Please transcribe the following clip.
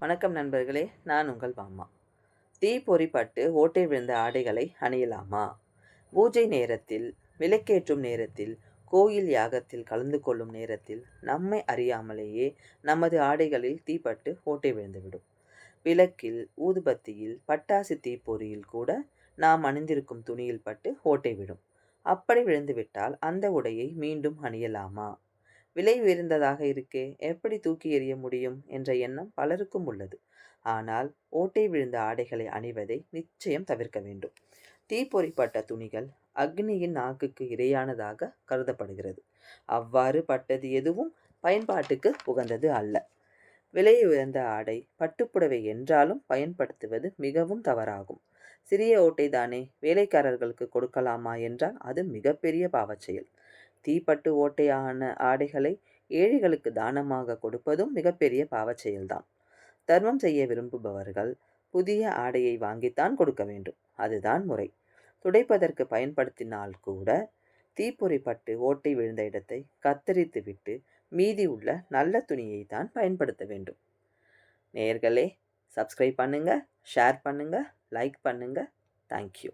வணக்கம் நண்பர்களே நான் உங்கள் மாமா. தீ பொறிப்பட்டு ஓட்டை விழுந்த ஆடைகளை அணியலாமா? பூஜை நேரத்தில் விளக்கேற்றும் நேரத்தில் கோயில் யாகத்தில் கலந்து கொள்ளும் நேரத்தில் நம்மை அறியாமலேயே நமது ஆடைகளில் தீப்பட்டு ஓட்டை விழுந்துவிடும். விளக்கில் ஊதுபத்தியில் பட்டாசு தீப்பொறியில் கூட நாம் அணிந்திருக்கும் துணியில் பட்டு ஓட்டை விடும். அப்படி விழுந்துவிட்டால் அந்த உடையை மீண்டும் அணியலாமா? விலை உயர்ந்ததாக இருக்கே எப்படி தூக்கி எறிய முடியும் என்ற எண்ணம் பலருக்கும் உள்ளது. ஆனால் ஓட்டை விழுந்த ஆடைகளை அணிவதை நிச்சயம் தவிர்க்க வேண்டும். தீப்பொறிப்பட்ட துணிகள் அக்னியின் நாக்குக்கு இரையானதாக கருதப்படுகிறது. அவ்வாறு பட்டது எதுவும் பயன்பாட்டுக்கு உகந்தது அல்ல. விலை உயர்ந்த ஆடை பட்டுப்புடவை என்றாலும் பயன்படுத்துவது மிகவும் தவறாகும். சிறிய ஓட்டை தானே வேலைக்காரர்களுக்கு கொடுக்கலாமா என்றால் அது மிகப்பெரிய பாவச் செயல். தீப்பட்டு ஓட்டையான ஆடைகளை ஏழைகளுக்கு தானமாக கொடுப்பதும் மிகப்பெரிய பாவச் செயல்தான். தர்மம் செய்ய விரும்புபவர்கள் புதிய ஆடையை வாங்கித்தான் கொடுக்க வேண்டும். அதுதான் முறை. துடைப்பதற்கு பயன்படுத்தினால் கூட தீப்பொறி பட்டு ஓட்டை விழுந்த இடத்தை கத்தரித்து விட்டு மீதி உள்ள நல்ல துணியை தான் பயன்படுத்த வேண்டும். நேர்களே சப்ஸ்கிரைப் பண்ணுங்கள் ஷேர் பண்ணுங்கள் லைக் பண்ணுங்கள் தேங்க்யூ.